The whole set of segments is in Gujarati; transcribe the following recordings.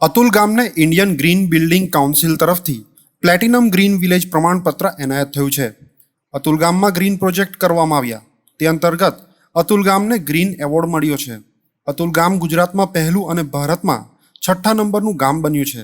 અતુલ ગામને ઇન્ડિયન ગ્રીન બિલ્ડિંગ કાઉન્સિલ તરફથી પ્લેટિનમ ગ્રીન વિલેજ પ્રમાણપત્ર એનાયત થયું છે. અતુલ ગામમાં ગ્રીન પ્રોજેક્ટ કરવામાં આવ્યા. તે અંતર્ગત અતુલ ગામને ગ્રીન એવોર્ડ મળ્યો છે. અતુલ ગામ ગુજરાતમાં પહેલું અને ભારતમાં છઠ્ઠા નંબરનું ગામ બન્યું છે.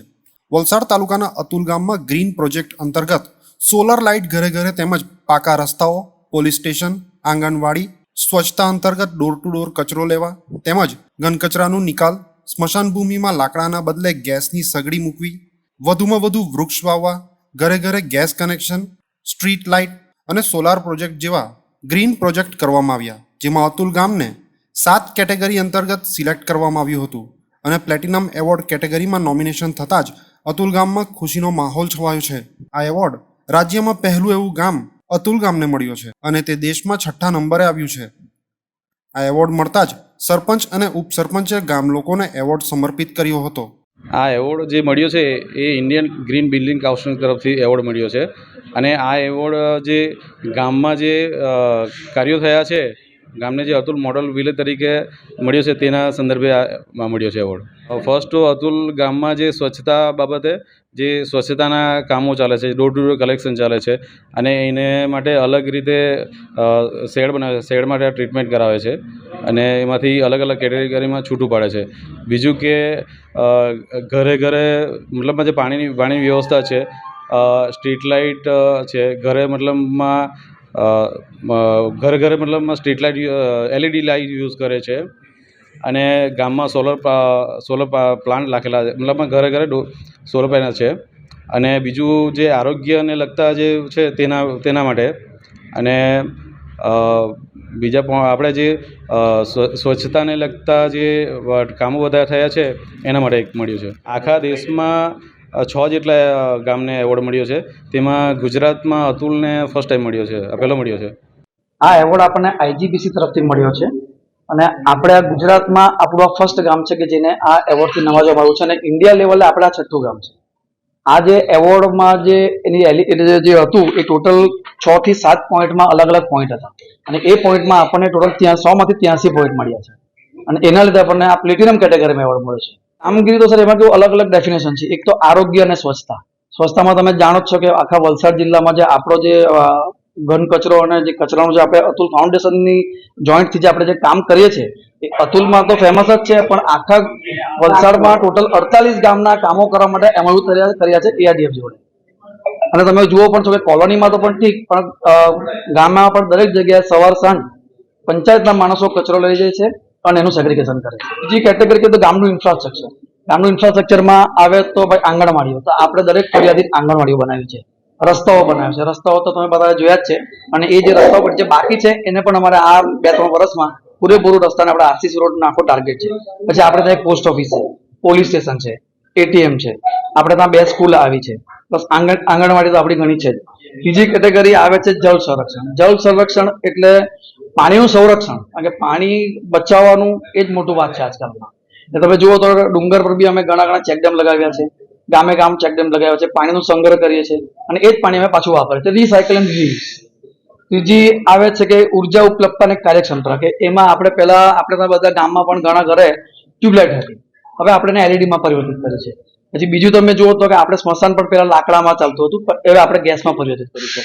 વલસાડ તાલુકાના અતુલ ગામમાં ગ્રીન પ્રોજેક્ટ અંતર્ગત સોલર લાઇટ ઘરે ઘરે તેમજ પાકા રસ્તાઓ, પોલીસ સ્ટેશન, આંગણવાડી, સ્વચ્છતા અંતર્ગત ડોર ટુ ડોર કચરો લેવા તેમજ ઘન કચરાનું નિકાલ સ્મશાન ભૂમિમાં લાકડાના બદલે ગેસની સગડી મૂકવી, વધુમાં વધુ વૃક્ષ વાવવા, ઘરે ઘરે ગેસ કનેક્શન, સ્ટ્રીટ લાઇટ અને સોલાર પ્રોજેક્ટ જેવા ગ્રીન પ્રોજેક્ટ કરવામાં આવ્યા, જેમાં અતુલ ગામને સાત કેટેગરી અંતર્ગત સિલેક્ટ કરવામાં આવ્યું હતું અને પ્લેટિનમ એવોર્ડ કેટેગરીમાં નોમિનેશન થતાં જ અતુલ ગામમાં ખુશીનો માહોલ છવાયો છે. આ એવોર્ડ રાજ્યમાં પહેલું એવું ગામ અતુલ ગામને મળ્યો છે અને તે દેશમાં છઠ્ઠા નંબરે આવ્યું છે. આ એવોર્ડ મળતા જ સરપંચ અને ઉપસરપંચે ગામ લોકોને એવોર્ડ સમર્પિત કર્યો હતો. આ એવોર્ડ જે મળ્યો છે, એ ઇન્ડિયન ગ્રીન બિલ્ડિંગ કાઉન્સિલ તરફથી એવોર્ડ મળ્યો છે. અને આ એવોર્ડ જે ગામમાં જે કાર્યો થયા છે, ગામને જે અતુલ મોડલ વિલેજ તરીકે મળ્યો છે, તેના સંદર્ભે મળ્યો છે એવોર્ડ. ફર્સ્ટ અતુલ ગામમાં જે સ્વચ્છતા બાબતે જે સ્વચ્છતાના કામો ચાલે છે ડોર ટુ ડોર કલેક્શન ચાલે છે અને એને માટે અલગ રીતે શેડ બનાવે છે શેડ માટે ટ્રીટમેન્ટ કરાવે છે અને એમાંથી અલગ અલગ કેટેગરીમાં છૂટું પાડે છે. બીજું કે ઘરે ઘરે મતલબમાં જે પાણીની પાણીની વ્યવસ્થા છે સ્ટ્રીટ લાઇટ છે, ઘરે મતલબમાં ઘરે ઘરે મતલબમાં street light LED light use કરે છે. અને ગામમાં સોલર સોલર પ્લાન્ટ રાખેલા છે. મતલબમાં ઘરે ઘરે સોલર પેનલ છે. અને બીજું જે આરોગ્યને લગતા જે છે તેના તેના માટે. અને બીજા પણ આપણે જે સ્વ- સ્વચ્છતાને લગતા જે કામો બધા થયા છે, એના માટે એક મળ્યું છે. આખા દેશમાં છ જેટલા ગામને એવોર્ડ મળ્યો છે. તેમાં ગુજરાતમાં અતુલને ફર્સ્ટ ટાઈમ મળ્યો છે પહેલો મળ્યો છે. આ એવોર્ડ આપણને આઈજીબીસી તરફથી મળ્યો છે. અને આપણે ગુજરાતમાં આપણું આ ફર્સ્ટ ગામ છે કે જેને આ એવોર્ડથી નવાજવામાં આવ્યું છે અને ઇન્ડિયા લેવલે આપણે છઠ્ઠું ગામ છે. આ જે એવોર્ડમાં જે એની જે હતું, એ ટોટલ છ થી સાત પોઈન્ટમાં અલગ અલગ પોઈન્ટ હતા. અને એ પોઈન્ટમાં આપણને ટોટલ ત્યાં સો માંથી ત્યાંસી પોઈન્ટ મળ્યા છે. અને એના લીધે આપણને આ પ્લેટિનમ કેટેગરીમાં એવોર્ડ મળ્યો છે. કામગીરી તો સર એમાં કેવું અલગ અલગ ડેફિનેશન છે. એક તો આરોગ્ય અને સ્વચ્છતા. સ્વચ્છતામાં તમે જાણો છો કે આખા વલસાડ જિલ્લામાં જે આપણો જે ઘન કચરો અને જે કચરાનું જે આપણે અતુલ ફાઉન્ડેશનની જોઈન્ટથી જે આપણે જે કામ કરીએ છીએ, એ અતુલમાં તો ફેમસ જ છે, પણ આખા વલસાડમાં ટોટલ અડતાલીસ ગામના કામો કરવા માટે એમઓયુ કર્યા છે એઆરડીએફ જોડે. અને તમે જુઓ પણ છો કે કોલોનીમાં તો પણ ઠીક, પણ ગામમાં પણ દરેક જગ્યાએ સવાર સાંજ પંચાયતના માણસો કચરો લઈ જાય છે અને એનું સેગ્રિગેશન કરે છે. બીજી કેટેગરી કે તો ગામનું ઇન્ફ્રાસ્ટ્રક્ચર ગામનું ઇન્ફ્રાસ્ટ્રક્ચરમાં આવે તો ભાઈ આંગણવાડીઓ. તો આપણે દરેક ફરિયાદી આંગણવાડીઓ બનાવી છે. રસ્તાઓ બનાવ્યા છે. રસ્તાઓ તો તમે બધા જોયા જ છે. અને એ જે રસ્તાઓ પર જે બાકી છે, એને પણ અમારે આ બે ત્રણ વર્ષમાં પૂરેપૂરું રસ્તાને આપણે આરસીસી રોડ નાખો ટાર્ગેટ છે. પછી આપણે ત્યાં પોસ્ટ ઓફિસ છે પોલીસ સ્ટેશન છે એટીએમ છે. આપણે ત્યાં બે સ્કૂલ આવી છે. પ્લસ આંગણ, આંગણવાડી તો આપણી ઘણી છે જ. બીજી કેટેગરી આવે છે જળ સંરક્ષણ. જળ સંરક્ષણ એટલે પાણીનું સંરક્ષણ. કારણ કે પાણી બચાવવાનું એ જ મોટું વાત છે આજકાલમાં. તમે જુઓ તો ડુંગર પર બી અમે ઘણા ઘણા ચેકડેમ લગાવ્યા છે. ગામે ગામ ચેકડેમ લગાવ્યા છે, પાણીનો સંગ્રહ કરીએ છીએ અને એ જ પાણી અમે પાછું વાપરીએ છીએ. રિસાયકલ એન્ડ રીયુઝ ત્રીજી આવે છે કે ઊર્જા ઉપલબ્ધતા અને કાર્યક્ષમતા, કે એમાં આપણે પહેલા, આપણે બધા ગામમાં પણ ઘણા ઘરે ટ્યુબલાઇટ હતી. હવે આપણે એને માં પરિવર્તિત કરી છે પછી બીજું તમે જુઓ તો કે આપણે સ્મશાન પણ પહેલા લાકડામાં ચાલતું હતું, પણ હવે આપણે ગેસમાં પરિવર્તિત કર્યું છે